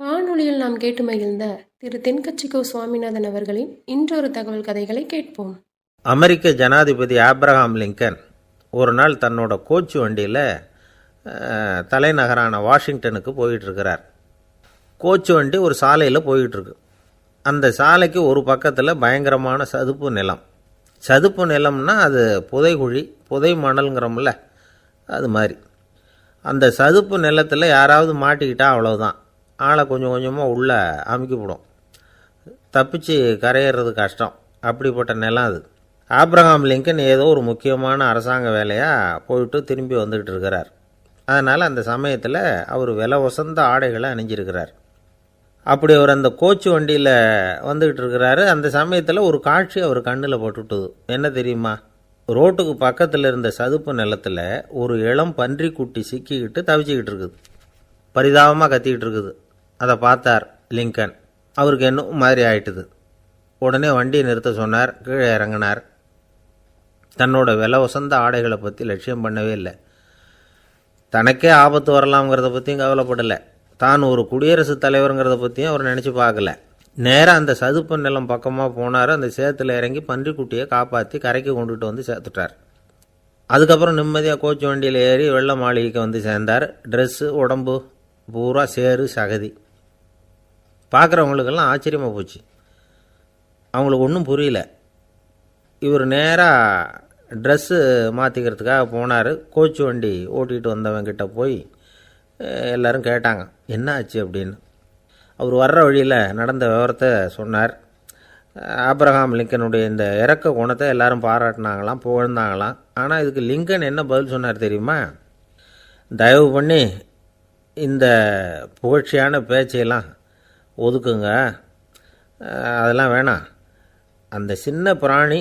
வானொலியில் நாம் கேட்டு மகிழ்ந்த திரு தென்கட்சிக்கோ சுவாமிநாதன் அவர்களின் இன்றொரு தகவல் கதைகளை கேட்போம். அமெரிக்க ஜனாதிபதி ஆப்ரஹாம் லிங்கன் ஒரு நாள் தன்னோட கோச்சு வண்டியில் தலைநகரான வாஷிங்டனுக்கு போயிட்டுருக்கிறார். கோச்சு வண்டி ஒரு சாலையில் போயிட்டுருக்கு. அந்த சாலைக்கு ஒரு பக்கத்தில் பயங்கரமான சதுப்பு நிலம். சதுப்பு நிலம்னா அது புதைகுழி புதை மணல்ங்கிறோம்ல அது மாதிரி. அந்த சதுப்பு நிலத்தில் யாராவது மாட்டிக்கிட்டா அவ்வளோதான் ஆளை கொஞ்சம் கொஞ்சமாக உள்ளே அமுக்கிவிடும் தப்பிச்சு கரையிறது கஷ்டம். அப்படிப்பட்ட நிலம் அது. ஆப்ரஹாம் லிங்கன் ஏதோ ஒரு முக்கியமான அரசாங்க வேலையாக போயிட்டு திரும்பி வந்துக்கிட்டு இருக்கிறார். அதனால் அந்த சமயத்தில் அவர் விலை உசந்த ஆடைகளை அணிஞ்சிருக்கிறார். அப்படி அவர் அந்த கோச்சு வண்டியில் வந்துக்கிட்டு இருக்கிறாரு. அந்த சமயத்தில் ஒரு காட்சி அவர் கண்ணில் போட்டுட்டுது என்ன தெரியுமா? ரோட்டுக்கு பக்கத்தில் இருந்த சதுப்பு நிலத்தில் ஒரு இளம் பன்றிக்குட்டி சிக்கிக்கிட்டு தவிச்சிக்கிட்டு இருக்குது. பரிதாபமாக கத்திக்கிட்டு இருக்குது. அதை பார்த்தார் லிங்கன். அவருக்கு என்ன மாதிரி ஆயிட்டுது. உடனே வண்டியை நிறுத்த சொன்னார் கீழே இறங்கினார். தன்னோட விலை உசந்த ஆடைகளை பற்றி லட்சியம் பண்ணவே இல்லை. தனக்கே ஆபத்து வரலாம்ங்கிறத பற்றியும் கவலைப்படலை. தான் ஒரு குடியரசுத் தலைவருங்கிறத பற்றியும் அவர் நினச்சி பார்க்கல. நேராக அந்த சதுப்பு நிலம் பக்கமாக போனார். அந்த சேத்துல இறங்கி பன்றிக்குட்டியை காப்பாற்றி கரைக்கு கொண்டுட்டு வந்து சேர்த்துட்டார். அதுக்கப்புறம் நிம்மதியாக கோச்சு வண்டியில் ஏறி வெள்ள மாளிகைக்கு வந்து சேர்ந்தார். ட்ரெஸ்ஸு உடம்பு பூரா சேரு சகதி. பார்க்குறவங்களுக்கெல்லாம் ஆச்சரியமாக போச்சு. அவங்களுக்கு ஒன்றும் புரியல. இவர் நேராக ட்ரெஸ்ஸு மாற்றிக்கிறதுக்காக போனார். கோச்சு வண்டி ஓட்டிகிட்டு வந்தவங்கிட்ட போய் எல்லோரும் கேட்டாங்க என்ன ஆச்சு அப்படின்னு. அவர் வர்ற வழியில் நடந்த விவரத்தை சொன்னார். ஆப்ரஹாம் லிங்கனுடைய இந்த இறக்க குணத்தை எல்லாரும் பாராட்டினாங்களாம் புகழ்ந்தாங்களாம். ஆனால் இதுக்கு லிங்கன் என்ன பதில் சொன்னார் தெரியுமா? தயவு பண்ணி இந்த புகழ்ச்சியான பேச்சையெல்லாம் ஒதுக்குங்க. அதெல்லாம் வேணாம். அந்த சின்ன பிராணி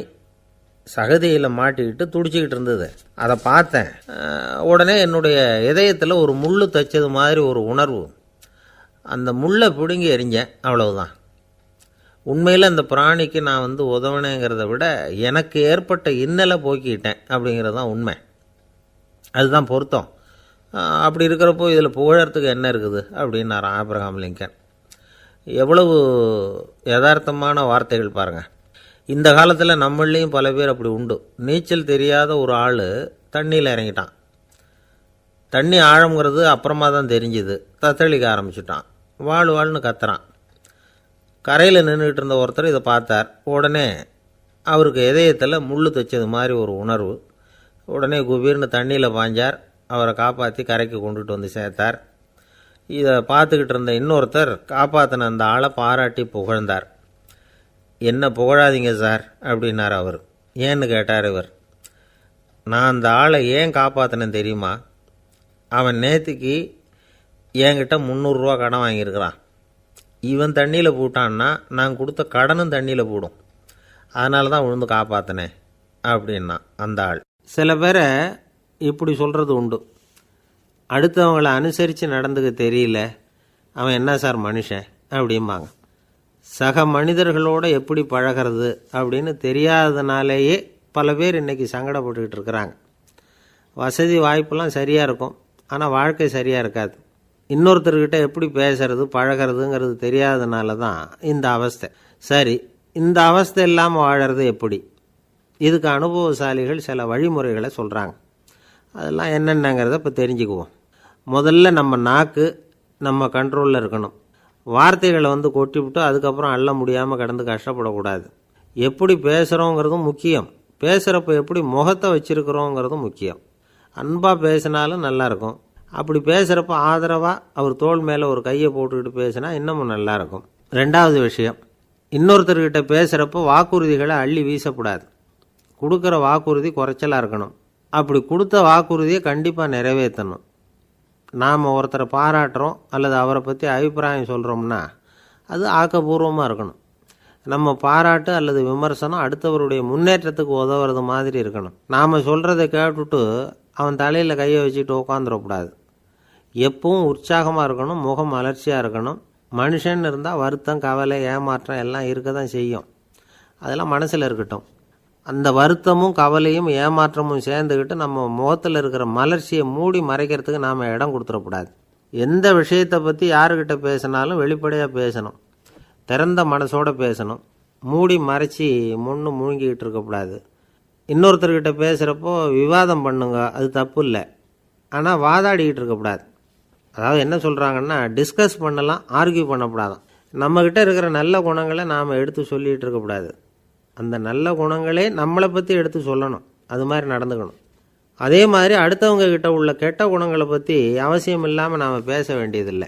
சகதியில் மாட்டிக்கிட்டு துடிச்சிக்கிட்டு இருந்தது. அதை பார்த்தேன். உடனே என்னுடைய இதயத்தில் ஒரு முள் தைச்சது மாதிரி ஒரு உணர்வு. அந்த முள்ளை பிடுங்கி எறிஞ்சேன். அவ்வளவுதான். உண்மையில் அந்த பிராணிக்கு நான் வந்து உதவினேங்கிறத விட எனக்கு ஏற்பட்ட இன்னலை போக்கிட்டேன் அப்படிங்கிறது தான் உண்மை. அதுதான் பொருத்தம். அப்படி இருக்கிறப்போ இதில் புகழறதுக்கு என்ன இருக்குது? அப்படின்னாராம் ஆப்ரஹாம் லிங்கன். எவ்வளவு யதார்த்தமான வார்த்தைகள் பாருங்கள் இந்த காலத்தில் நம்மளையும் பல பேர் அப்படி உண்டு. நீச்சல் தெரியாத ஒரு ஆள் தண்ணியில் இறங்கிட்டான். தண்ணி ஆழங்கிறது அப்புறமா தான் தெரிஞ்சுது. தத்தளிக்க ஆரம்பிச்சிட்டான். வாழ் வாழ்னு கத்துறான். கரையில் நின்றுட்டு இருந்த ஒருத்தர் இதை பார்த்தார். உடனே அவருக்கு இதயத்தில் முள் தைச்சது மாதிரி ஒரு உணர்வு. உடனே குபீர்னு தண்ணியில் பாஞ்சார் அவரை காப்பாற்றி கரைக்கு கொண்டுட்டு வந்து சேர்த்தார். இதை பார்த்துக்கிட்டு இருந்த இன்னொருத்தர் காப்பாற்றின அந்த ஆளை பாராட்டி புகழ்ந்தார். என்ன புகழாதீங்க சார் அப்படின்னார் அவர். ஏன்னு கேட்டார் இவர். நான் அந்த ஆளை ஏன் காப்பாற்றினேன் தெரியுமா? அவன் நேற்றுக்கு என்கிட்ட முந்நூறுரூவா கடன் வாங்கியிருக்கிறான். இவன் தண்ணியில் போட்டான்னா நான் கொடுத்த கடனும் தண்ணியில் போடும். அதனால தான் விழுந்து காப்பாற்றினேன் அப்படின்னா அந்த ஆள். சில பேரை இப்படி சொல்கிறது உண்டு. அடுத்தவங்களை அனுசரித்து நடந்துக்க தெரியல. அவன் என்ன சார் மனுஷன்? அப்படிம்பாங்க. சக மனிதர்களோட எப்படி பழகிறது அப்படின்னு தெரியாதனாலேயே பல பேர் இன்றைக்கி சங்கடப்பட்டுக்கிட்டு இருக்கிறாங்க. வசதி வாய்ப்பெல்லாம் சரியாக இருக்கும். ஆனால் வாழ்க்கை சரியாக இருக்காது. இன்னொருத்தர்கிட்ட எப்படி பேசுறது பழகிறதுங்கிறது தெரியாதனால தான் இந்த அவஸ்தை. சரி இந்த அவஸ்தை இல்லாமல் வாழறது எப்படி? இதுக்கு அனுபவசாலிகள் சில வழிமுறைகளை சொல்கிறாங்க அதெல்லாம் என்னென்னங்கிறத இப்போ தெரிஞ்சுக்குவோம். முதல்ல நம்ம நாக்கு நம்ம கண்ட்ரோலில் இருக்கணும். வார்த்தைகளை வந்து கொட்டிவிட்டு அதுக்கப்புறம் அள்ள முடியாமல் கடந்து கஷ்டப்படக்கூடாது. எப்படி பேசுகிறோங்கிறதும் முக்கியம். பேசுகிறப்ப எப்படி முகத்தை வச்சுருக்கிறோங்கிறதும் முக்கியம். அன்பாக பேசினாலும் நல்லாயிருக்கும். அப்படி பேசுகிறப்ப ஆதரவாக அவர் தோல் மேலே ஒரு கையை போட்டுக்கிட்டு பேசினா இன்னமும் நல்லாயிருக்கும். ரெண்டாவது விஷயம் இன்னொருத்தர்கிட்ட பேசுகிறப்ப வாக்குறுதிகளை அள்ளி வீசக்கூடாது. கொடுக்குற வாக்குறுதி குறைச்சலாக இருக்கணும். அப்படி கொடுத்த வாக்குறுதியை கண்டிப்பாக நிறைவேற்றணும். நாம் ஒருத்தரை பாராட்டுறோம் அல்லது அவரை பற்றி அபிப்பிராயம் சொல்கிறோம்னா அது ஆக்கப்பூர்வமாக இருக்கணும். நம்ம பாராட்டு அல்லது விமர்சனம் அடுத்தவருடைய முன்னேற்றத்துக்கு உதவுறது மாதிரி இருக்கணும். நாம் சொல்கிறத கேட்டுட்டு அவன் தலையில் கையை வச்சுட்டு உட்காந்துடக்கூடாது எப்பவும் உற்சாகமாக இருக்கணும் முகம் அலர்ச்சியாக இருக்கணும். மனுஷன் இருந்தால் வருத்தம் கவலை ஏமாற்றம் எல்லாம் இருக்க தான் செய்யும். அதெல்லாம் மனசில் இருக்கட்டும். அந்த வருத்தமும் கவலையும் ஏமாற்றமும் சேர்ந்துக்கிட்டு நம்ம முகத்தில் இருக்கிற மலர்ச்சியை மூடி மறைக்கிறதுக்கு நாம் இடம் கொடுத்துடக்கூடாது. எந்த விஷயத்தை பற்றி யாருக்கிட்ட பேசினாலும் வெளிப்படையாக பேசணும். திறந்த மனசோட பேசணும். மூடி மறைச்சி முன்னு மூழ்கிக்கிட்டு இருக்கக்கூடாது. இன்னொருத்தர்கிட்ட பேசுகிறப்போ விவாதம் பண்ணுங்க அது தப்பு இல்லை. ஆனால் வாதாடிக்கிட்டு இருக்கக்கூடாது. அதாவது என்ன சொல்கிறாங்கன்னா டிஸ்கஸ் பண்ணலாம் ஆர்கியூ பண்ணக்கூடாதான். நம்மக்கிட்ட இருக்கிற நல்ல குணங்களை நாம் எடுத்து சொல்லிகிட்டு இருக்கக்கூடாது. அந்த நல்ல குணங்களே நம்மளை பற்றி எடுத்து சொல்லணும். அது மாதிரி நடந்துக்கணும். அதே மாதிரி அடுத்தவங்க கிட்ட உள்ள கெட்ட குணங்களை பற்றி அவசியம் இல்லாமல் நாம் பேச வேண்டியதில்லை.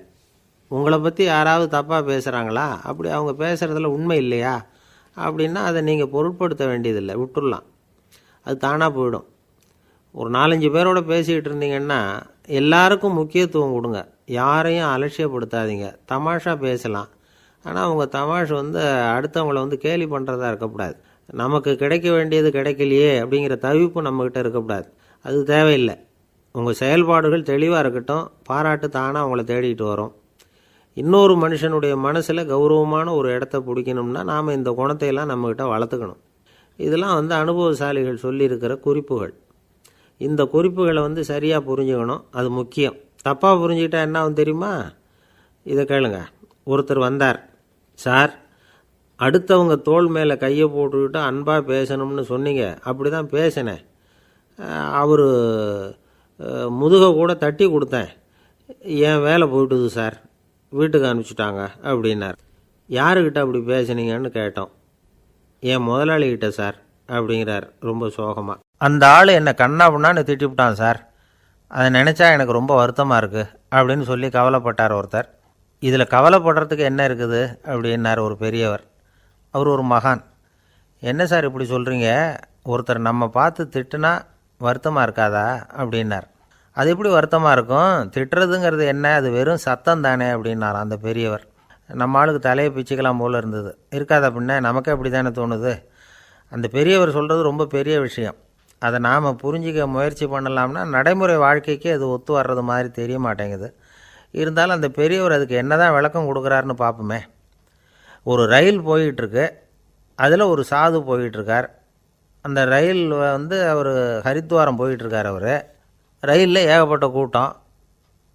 உங்களை பற்றி யாராவது தப்பாக பேசுகிறாங்களா அப்படி அவங்க பேசுகிறதுல உண்மை இல்லையா? அப்படின்னா அதை நீங்கள் பொருட்படுத்த வேண்டியதில்லை. விட்டுடலாம் அது தானாக போயிடும். ஒரு நாலஞ்சு பேரோட பேசிக்கிட்டு இருந்தீங்கன்னா எல்லாருக்கும் முக்கியத்துவம் கொடுங்க. யாரையும் அலட்சியப்படுத்தாதீங்க. தமாஷா பேசலாம். ஆனால் அவங்க தமாஷ் வந்து அடுத்தவங்கள வந்து கேலி பண்ணுறதா இருக்கக்கூடாது. நமக்கு கிடைக்க வேண்டியது கிடைக்கலையே அப்படிங்கிற தவிப்பு நம்மக்கிட்ட இருக்கக்கூடாது. அது தேவையில்லை. உங்கள் செயல்பாடுகள் தெளிவாக இருக்கட்டும். பாராட்டு தானாக அவங்கள தேடிட்டு வரும். இன்னொரு மனுஷனுடைய மனசில் கௌரவமான ஒரு இடத்த பிடிக்கணும்னா நாம் இந்த குணத்தையெல்லாம் நம்மக்கிட்ட வளர்த்துக்கணும். இதெல்லாம் வந்து அனுபவசாலிகள் சொல்லியிருக்கிற குறிப்புகள். இந்த குறிப்புகளை வந்து சரியாக புரிஞ்சுக்கணும். அது முக்கியம். தப்பாக புரிஞ்சுக்கிட்டா என்ன ஆகும் தெரியுமா? இதை கேளுங்க. ஒருத்தர் வந்தார். சார் அடுத்தவங்க தோல் மேலே கையை போட்டுக்கிட்டு அன்பாக பேசணும்னு சொன்னீங்க. அப்படி தான் பேசினேன் அவர் முதுகை கூட தட்டி கொடுத்தேன். என் வேலை போயிட்டுது சார். வீட்டுக்கு அனுப்பிச்சிட்டாங்க அப்படின்னார். யாருக்கிட்ட அப்படி பேசுனீங்கன்னு கேட்டோம். என் முதலாளிகிட்ட சார் அப்படிங்கிறார் ரொம்ப சோகமாக அந்த ஆள் என்னை கண்ணா பண்ணான்னு திட்டிவிட்டான் சார். அதை நினச்சா எனக்கு ரொம்ப வருத்தமாக இருக்குது அப்படின்னு சொல்லி கவலைப்பட்டார் ஒருத்தர். இதில் கவலைப்படுறதுக்கு என்ன இருக்குது அப்படின்னார் ஒரு பெரியவர். அவர் ஒரு மகான். என்ன சார் இப்படி சொல்கிறீங்க ஒருத்தர் நம்ம பார்த்து திட்டுனா வருத்தமாக இருக்காதா? அப்படின்னார். அது எப்படி வருத்தமாக இருக்கும்? திட்டுறதுங்கிறது என்ன? அது வெறும் சத்தம் தானே? அப்படின்னார் அந்த பெரியவர். நம்ம ஆளுக்கு தலையை பிச்சுக்கலாம் போல் இருந்தது. இருக்காதா பின்ன நமக்கே அப்படி தானே தோணுது? அந்த பெரியவர் சொல்கிறது ரொம்ப பெரிய விஷயம். அதை நாம் புரிஞ்சிக்க முயற்சி பண்ணலாம்னா நடைமுறை வாழ்க்கைக்கு அது ஒத்து வர்றது மாதிரி தெரிய மாட்டேங்குது. இருந்தாலும் அந்த பெரியவர் அதுக்கு என்னதான் விளக்கம் கொடுக்குறாருன்னு பார்ப்போமே. ஒரு ரயில் போயிட்டுருக்கு. அதில் ஒரு சாது போயிட்டுருக்கார். அந்த ரயில் வந்து அவர் ஹரித்வாரம் போயிட்டுருக்கார் அவர். ரயிலில் ஏகப்பட்ட கூட்டம்.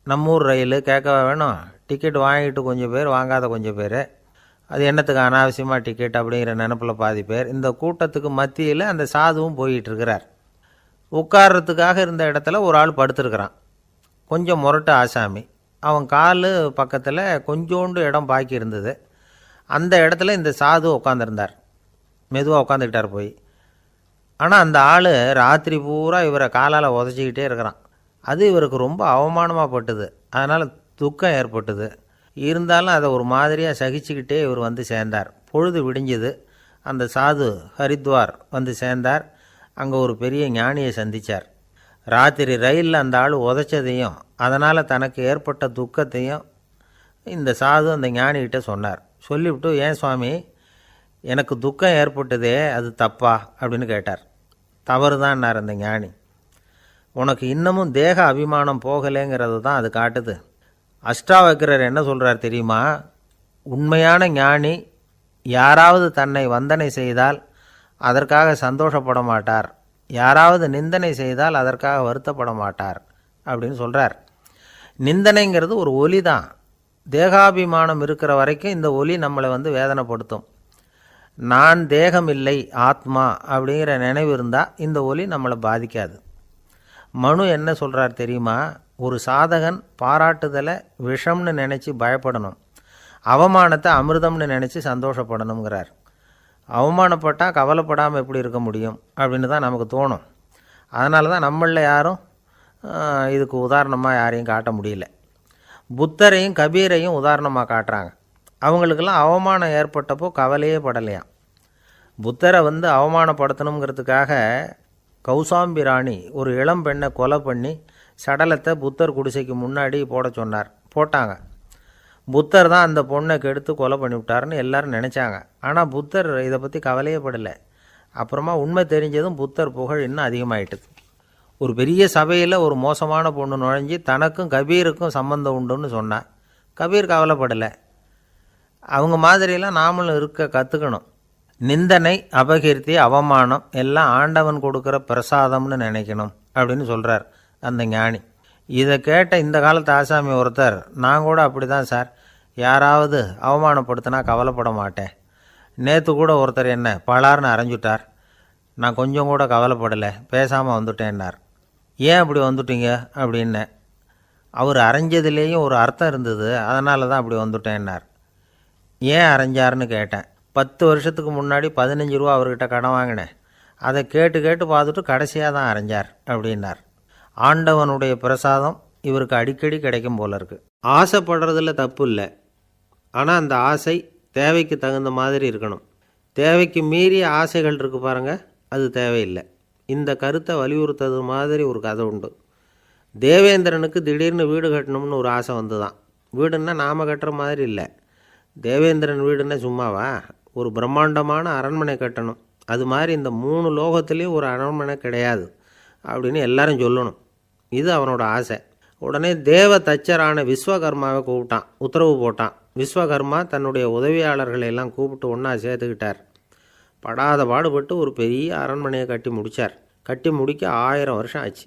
நம்ம ஊர் ரயில் கேட்கவா வேணும்? டிக்கெட் வாங்கிட்டு கொஞ்சம் பேர் வாங்காத கொஞ்சம் பேர். அது என்னத்துக்கு அனாவசியமாக டிக்கெட் அப்படிங்கிற நினப்பில் பாதி பேர். இந்த கூட்டத்துக்கு மத்தியில் அந்த சாதுவும் போயிட்டுருக்கிறார். உட்கார்றதுக்காக இருந்த இடத்துல ஒரு ஆள் படுத்துருக்குறான். கொஞ்சம் முரட்டு ஆசாமி. அவன் கால் பக்கத்தில் கொஞ்சோண்டு இடம் பாக்கி இருந்தது. அந்த இடத்துல இந்த சாது உட்காந்துருந்தார் மெதுவாக உட்காந்துக்கிட்டார் போய். ஆனால் அந்த ஆள் ராத்திரி பூரா இவரை காலால் உதச்சிக்கிட்டே இருக்கிறான். அது இவருக்கு ரொம்ப அவமானமாக பட்டுது. அதனால் துக்கம் ஏற்பட்டது. இருந்தாலும் அதை ஒரு மாதிரியாக சகிச்சுக்கிட்டே இவர் வந்து சேர்ந்தார். பொழுது விடிஞ்சது. அந்த சாது ஹரித்வார் வந்து சேர்ந்தார். அங்கே ஒரு பெரிய ஞானியை சந்தித்தார் ராத்திரி ரயிலில் அந்த ஆள் உதைச்சதையும் அதனால் தனக்கு ஏற்பட்ட துக்கத்தையும் இந்த சாது அந்த ஞானிகிட்ட சொன்னார். சொல்லிவிட்டு ஏன் சுவாமி எனக்கு துக்கம் ஏற்பட்டதே அது தப்பா? அப்படின்னு கேட்டார். தவறு தான்னார் அந்த ஞானி. உனக்கு இன்னமும் தேக அபிமானம் போகலைங்கிறது தான் அது காட்டுது. அஷ்டாவக்கிரர் என்ன சொல்கிறார் தெரியுமா? உண்மையான ஞானி யாராவது தன்னை வந்தனை செய்தால் அதற்காக சந்தோஷப்பட மாட்டார். யாராவது நிந்தனை செய்தால் அதற்காக வருத்தப்பட மாட்டார் அப்படின்னு சொல்கிறார் நிந்தனைங்கிறது ஒரு ஒலி தான். தேகாபிமானம் இருக்கிற வரைக்கும் இந்த ஒலி நம்மளை வந்து வேதனைப்படுத்தும். நான் தேகம் இல்லை ஆத்மா அப்படிங்கிற நினைவு இருந்தால் இந்த ஒலி நம்மளை பாதிக்காது. மனு என்ன சொல்கிறார் தெரியுமா? ஒரு சாதகன் பாராட்டுதலை விஷம்னு நினச்சி பயப்படணும். அவமானத்தை அமிர்தம்னு நினச்சி சந்தோஷப்படணுங்கிறார் அவமானப்பட்டால் கவலைப்படாமல் எப்படி இருக்க முடியும் அப்படின்னு தான் நமக்கு தோணும். அதனால தான் நம்மளில் யாரும் இதுக்கு உதாரணமாக யாரையும் காட்ட முடியல. புத்தரையும் கபீரையும் உதாரணமாக காட்டுறாங்க. அவங்களுக்கெல்லாம் அவமானம் ஏற்பட்டப்போ கவலையே படலையாம். புத்தரை வந்து அவமானப்படுத்தணுங்கிறதுக்காக கௌசாம்பி ராணி ஒரு இளம் பெண்ணை கொலை பண்ணி சடலத்தை புத்தர் குடிசைக்கு முன்னாடி போட சொன்னார். போட்டாங்க. புத்தர் தான் அந்த பொண்ணை கெடுத்து கொலை பண்ணிவிட்டாருன்னு எல்லாரும் நினச்சாங்க. ஆனால் புத்தர் இதை பற்றி கவலையே படலை. அப்புறமா உண்மை தெரிஞ்சதும் புத்தர் புகழ் இன்னும் அதிகமாயிட்டுது. ஒரு பெரிய சபையில் ஒரு மோசமான பொண்ணு நுழைஞ்சி தனக்கும் கபீருக்கும் சம்மந்தம் உண்டுன்னு சொன்னான் கபீர் கவலைப்படலை. அவங்க மாதிரியெல்லாம் நாமளும் இருக்க கற்றுக்கணும் நிந்தனை அபகீர்த்தி அவமானம் எல்லாம் ஆண்டவன் கொடுக்குற பிரசாதம்னு நினைக்கணும் அப்படின்னு சொல்கிறார் அந்த ஞானி. இதை கேட்ட இந்த காலத்து ஆசாமி ஒருத்தர் நான் கூட அப்படி தான் சார். யாராவது அவமானப்படுத்தினா கவலைப்பட மாட்டேன். நேற்று கூட ஒருத்தர் என்ன பலார்னு அரைஞ்சுட்டார். நான் கொஞ்சம் கூட கவலைப்படலை பேசாமல் வந்துட்டேன்னார். ஏன் அப்படி வந்துட்டீங்க? அப்படின்னேன் அவர் அரைஞ்சதுலேயும் ஒரு அர்த்தம் இருந்தது அதனால தான் அப்படி வந்துட்டேன்னார். ஏன் அரைஞ்சாருன்னு கேட்டேன். பத்து வருஷத்துக்கு முன்னாடி பதினஞ்சு ரூபா அவர்கிட்ட கடன் வாங்கினேன். அதை கேட்டு கேட்டு பார்த்துட்டு கடைசியாக தான் அரைஞ்சார் அப்படின்னார். ஆண்டவனுடைய பிரசாதம் இவருக்கு அடிக்கடி கிடைக்கும் போல இருக்குது ஆசைப்படுறதுல தப்பு இல்லை. ஆனால் அந்த ஆசை தேவைக்கு தகுந்த மாதிரி இருக்கணும். தேவைக்கு மீறிய ஆசைகள் இருக்கு பாருங்கள் அது தேவையில்லை. இந்த கருத்தை வலியுறுத்தது மாதிரி ஒரு கதை உண்டு. தேவேந்திரனுக்கு திடீர்னு வீடு கட்டணும்னு ஒரு ஆசை வந்துதான். வீடுன்னா நாம் கட்டுற மாதிரி இல்லை. தேவேந்திரன் வீடுன்னா சும்மாவா? ஒரு பிரம்மாண்டமான அரண்மனை கட்டணும். அது மாதிரி இந்த மூணு லோகத்துலேயும் ஒரு அரண்மனை கிடையாது அப்படின்னு எல்லாரும் சொல்லணும். இது அவனோட ஆசை. உடனே தேவ தச்சரான விஸ்வகர்மாவை கூப்பிட்டான். உத்தரவு போட்டான். விஸ்வகர்மா தன்னுடைய உதவியாளர்களை எல்லாம் கூப்பிட்டு ஒன்றா சேர்த்துக்கிட்டார். படாத பாடுபட்டு ஒரு பெரிய அரண்மனையை கட்டி முடித்தார் கட்டி முடிக்க ஆயிரம் வருஷம் ஆச்சு.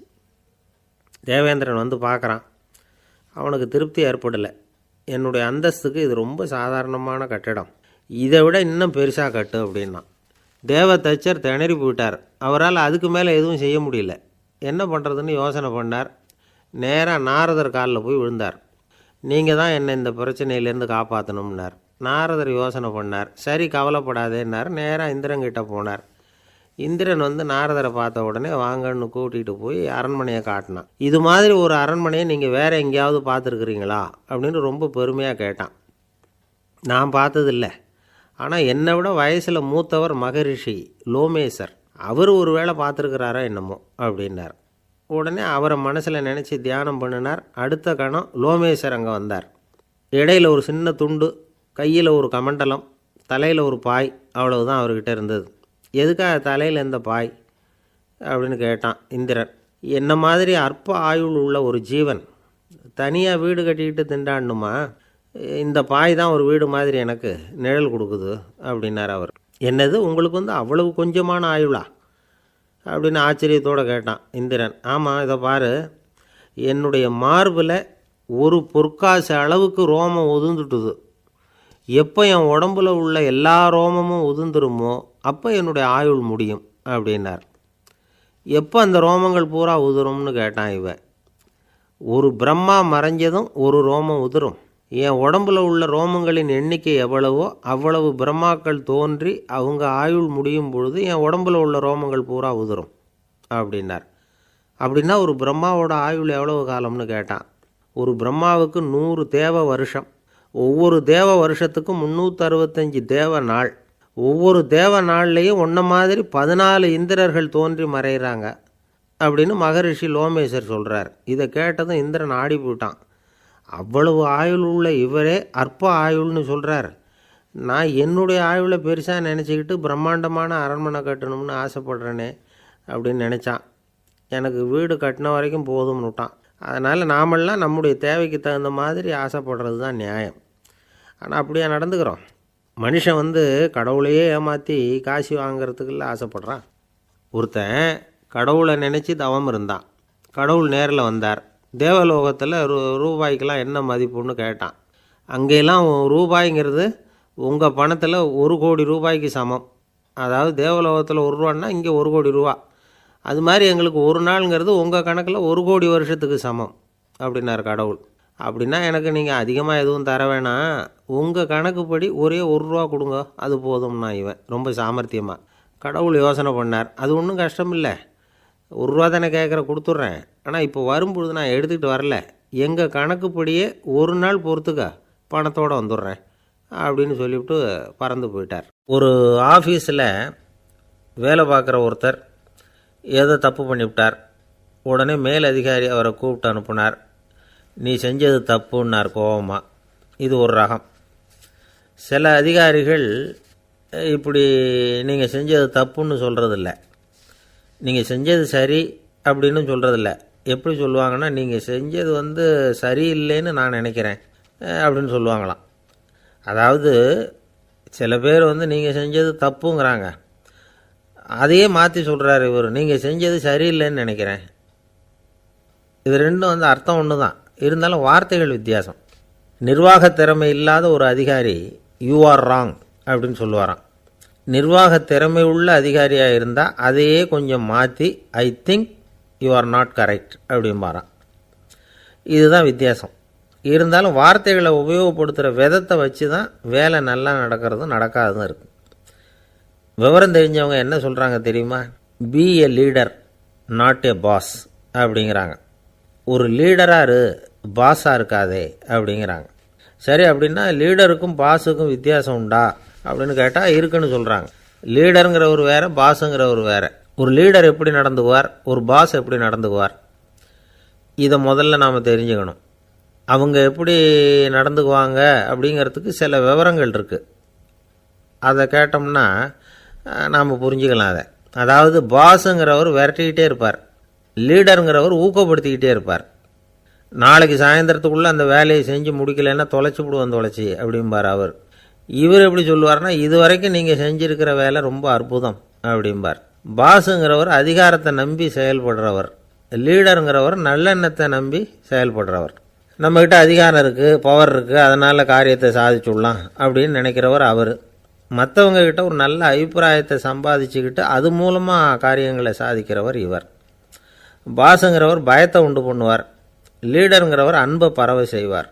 தேவேந்திரன் வந்து பார்க்குறான். அவனுக்கு திருப்தி ஏற்படலை. என்னுடைய அந்தஸ்துக்கு இது ரொம்ப சாதாரணமான கட்டிடம். இதை விட இன்னும் பெருசாக கட்டு அப்படின்னா தேவ தச்சர் திணறி போயிட்டார். அவரால் அதுக்கு மேலே எதுவும் செய்ய முடியல. என்ன பண்ணுறதுன்னு யோசனை பண்ணார். நேராக நாரதர் காலில் போய் விழுந்தார். நீங்கள் தான் என்னை இந்த பிரச்சனையிலேருந்து காப்பாற்றணும்னார் நாரதர் யோசனை பண்ணார். சரி கவலைப்படாதேன்னார். நேராக இந்திரங்கிட்ட போனார். இந்திரன் வந்து நாரதரை பார்த்த உடனே வாங்கன்னு கூட்டிகிட்டு போய் அரண்மனையை காட்டினான். இது மாதிரி ஒரு அரண்மனையை நீங்கள் வேறு எங்கேயாவது பார்த்துருக்குறீங்களா? அப்படின்னு ரொம்ப பெருமையாக கேட்டான். நான் பார்த்ததில்ல. ஆனால் என்னை விட வயசில் மூத்தவர் மகரிஷி லோமேசர். அவர் ஒரு வேளை பார்த்துருக்கிறாரா என்னமோ அப்படின்னார். உடனே அவரை மனசில் நினச்சி தியானம் பண்ணினார். அடுத்த கணம் லோமேஸ்வர் அங்கே வந்தார். இடையில ஒரு சின்ன துண்டு கையில் ஒரு கமண்டலம் தலையில் ஒரு பாய் அவ்வளவுதான் அவர்கிட்ட இருந்தது. எதுக்காக தலையில் எந்த பாய்? அப்படின்னு கேட்டான் இந்திரன். என்ன மாதிரி அற்ப ஆயுள் உள்ள ஒரு ஜீவன். தனியாக வீடு கட்டிக்கிட்டு திண்டாடணுமா இந்த பாய் தான் ஒரு வீடு மாதிரி எனக்கு நிழல் கொடுக்குது அப்படின்னார் அவர். என்னது உங்களுக்கு வந்து அவ்வளவு கொஞ்சமான ஆயுளா? அப்படின்னு ஆச்சரியத்தோடு கேட்டான் இந்திரன். ஆமாம் இதை பாரு. என்னுடைய மார்பில் ஒரு பொற்காசு அளவுக்கு ரோமம் உதுந்துட்டுது எப்போ என் உடம்புல உள்ள எல்லா ரோமமும் உதிர்ந்துருமோ அப்போ என்னுடைய ஆயுள் முடியும் அப்படின்னார். எப்போ அந்த ரோமங்கள் பூரா உதிரும்னு கேட்டான் இவன். ஒரு பிரம்மா மறைஞ்சதும் ஒரு ரோமம் உதிரும். என் உடம்புல உள்ள ரோமங்களின் எண்ணிக்கை எவ்வளவோ அவ்வளவு பிரம்மாக்கள் தோன்றி அவங்க ஆயுள் முடியும் பொழுது என் உடம்புல உள்ள ரோமங்கள் பூரா உதிரும் அப்படின்னார். அப்படின்னா ஒரு பிரம்மாவோட ஆயுள் எவ்வளவு காலம்னு கேட்டான். ஒரு பிரம்மாவுக்கு நூறு தேவ வருஷம். ஒவ்வொரு தேவ வருஷத்துக்கும் முந்நூற்றறுபத்தஞ்சு தேவ நாள். ஒவ்வொரு தேவ நாள்லேயும் ஒன்றை மாதிரி பதினாலு இந்திரர்கள் தோன்றி மறைகிறாங்க அப்படின்னு மகரிஷி லோமேஸ்வர் சொல்கிறார் இதை கேட்டதும் இந்திரன் ஆடி போயிட்டான் அவ்வளவு ஆயுள் உள்ள இவரே அற்ப ஆயுள்னு சொல்கிறார் நான் என்னுடைய ஆயுளை பெருசாக நினச்சிக்கிட்டு பிரம்மாண்டமான அரண்மனை கட்டணும்னு ஆசைப்படுறேனே அப்படின்னு நினச்சான். எனக்கு வீடு கட்டின வரைக்கும் போதும்னு விட்டான். அதனால் நாமெல்லாம் நம்முடைய தேவைக்கு தகுந்த மாதிரி ஆசைப்படுறது தான் நியாயம். ஆனால் அப்படியே நடந்துக்கிறோம். மனுஷன் வந்து கடவுளையே ஏமாற்றி காசு வாங்குறதுக்குள்ள ஆசைப்படுறான். ஒருத்தன் கடவுளை நினச்சி தவம் இருந்தான். கடவுள் நேரில் வந்தார். தேவலோகத்தில் ரூ ரூபாய்க்கெல்லாம் என்ன மதிப்புன்னு கேட்டான். அங்கெல்லாம் ரூபாய்ங்கிறது உங்கள் பணத்தில் ஒரு கோடி ரூபாய்க்கு சமம். அதாவது தேவலோகத்தில் ஒரு ரூபான்னா இங்கே ஒரு கோடி ரூபா. அது மாதிரி எங்களுக்கு ஒரு நாளுங்கிறது உங்கள் கணக்கில் ஒரு கோடி வருஷத்துக்கு சமம் அப்படின்னார் கடவுள். அப்படின்னா எனக்கு நீங்கள் அதிகமாக எதுவும் தர வேணாம். உங்கள் கணக்குப்படி ஒரே ஒரு ரூபா கொடுங்க அது போதும்னா இவன் ரொம்ப சாமர்த்தியமாக கடவுள் யோசனை பண்ணார். அது ஒன்றும் கஷ்டம் இல்லை ஒரு ரூபா தானே கேட்குற கொடுத்துட்றேன். ஆனால் இப்போ வரும்பொழுது நான் எடுத்துக்கிட்டு வரல. எங்கள் கணக்குப்படியே ஒரு நாள் பொறுத்துக்கா பணத்தோடு வந்துடுறேன் அப்படின்னு சொல்லிவிட்டு பறந்து போயிட்டார். ஒரு ஆஃபீஸில் வேலை பார்க்குற ஒருத்தர் ஏதோ தப்பு பண்ணிவிட்டார். உடனே மேல் அதிகாரி அவரை கூப்பிட்டு அனுப்புனார். நீ செஞ்சது தப்புன்னார் கோபமாக இது ஒரு ரகம். சில அதிகாரிகள் இப்படி நீங்கள் செஞ்சது தப்புன்னு சொல்கிறதில்ல நீங்கள் செஞ்சது சரி அப்படின்னு சொல்கிறதில்ல எப்படி சொல்லுவாங்கன்னா நீங்கள் செஞ்சது வந்து சரியில்லைன்னு நான் நினைக்கிறேன் அப்படின்னு சொல்லுவாங்களாம். அதாவது சில பேர் வந்து நீங்கள் செஞ்சது தப்புங்கிறாங்க. அதையே மாற்றி சொல்கிறாரு இவர். நீங்கள் செஞ்சது சரியில்லைன்னு நினைக்கிறேன். இது ரெண்டும் வந்து அர்த்தம் ஒன்று தான் இருந்தாலும் வார்த்தைகள் வித்தியாசம். நிர்வாக திறமை இல்லாத ஒரு அதிகாரி யூ ஆர் ராங் அப்படின்னு சொல்லுவாராம். நிர்வாக திறமை உள்ள அதிகாரியாக இருந்தால் அதையே கொஞ்சம் மாற்றி I think you are not correct அப்படிம்பாராம் இதுதான் வித்தியாசம். இருந்தாலும் வார்த்தைகளை உபயோகப்படுத்துகிற விதத்தை வச்சு தான் வேலை நல்லா நடக்கிறதும் நடக்காததும் இருக்குது விவரம் தெரிஞ்சவங்க என்ன சொல்கிறாங்க தெரியுமா? Be a leader not a boss அப்படிங்கிறாங்க. ஒரு லீடராக இரு பாஸாக இருக்காதே அப்படிங்கிறாங்க. சரி அப்படின்னா லீடருக்கும் பாஸுக்கும் வித்தியாசம் உண்டா? அப்படின்னு கேட்டால் இருக்குன்னு சொல்கிறாங்க லீடருங்கிறவர் பாஸுங்கிற பாஸுங்கிறவர் வேறு. ஒரு லீடர் எப்படி நடந்துவார் ஒரு பாஸ் எப்படி நடந்துவார் இதை முதல்ல நாம் தெரிஞ்சுக்கணும். அவங்க எப்படி நடந்துக்குவாங்க அப்படிங்கிறதுக்கு சில விவரங்கள் இருக்குது அதை கேட்டோம்னா நாம் புரிஞ்சுக்கலாம் அதை. அதாவது பாஸுங்கிறவர் விரட்டிக்கிட்டே இருப்பார். லீடருங்கிறவர் ஊக்கப்படுத்திக்கிட்டே இருப்பார். நாளைக்கு சாயந்தரத்துக்குள்ளே அந்த வேலையை செஞ்சு முடிக்கலைன்னா தொலைச்சி விடுவோம் தொலைச்சி அப்படிம்பார் அவர். இவர் எப்படி சொல்லுவார்னா இது வரைக்கும் நீங்கள் செஞ்சுருக்கிற வேலை ரொம்ப அற்புதம் அப்படிம்பார். பாஸுங்கிறவர் அதிகாரத்தை நம்பி செயல்படுறவர். லீடருங்கிறவர் நல்லெண்ணத்தை நம்பி செயல்படுறவர். நம்மக்கிட்ட அதிகாரம் இருக்குது பவர் இருக்குது அதனால் காரியத்தை சாதிச்சுடலாம் அப்படின்னு நினைக்கிறவர் அவர். மற்றவங்கக்கிட்ட ஒரு நல்ல அபிப்பிராயத்தை சம்பாதிச்சுக்கிட்டு அது மூலமாக காரியங்களை சாதிக்கிறவர் இவர். பாஸுங்கிறவர் பயத்தை உண்டு பண்ணுவார். லீடருங்கிறவர் அன்பை பறவை செய்வார்.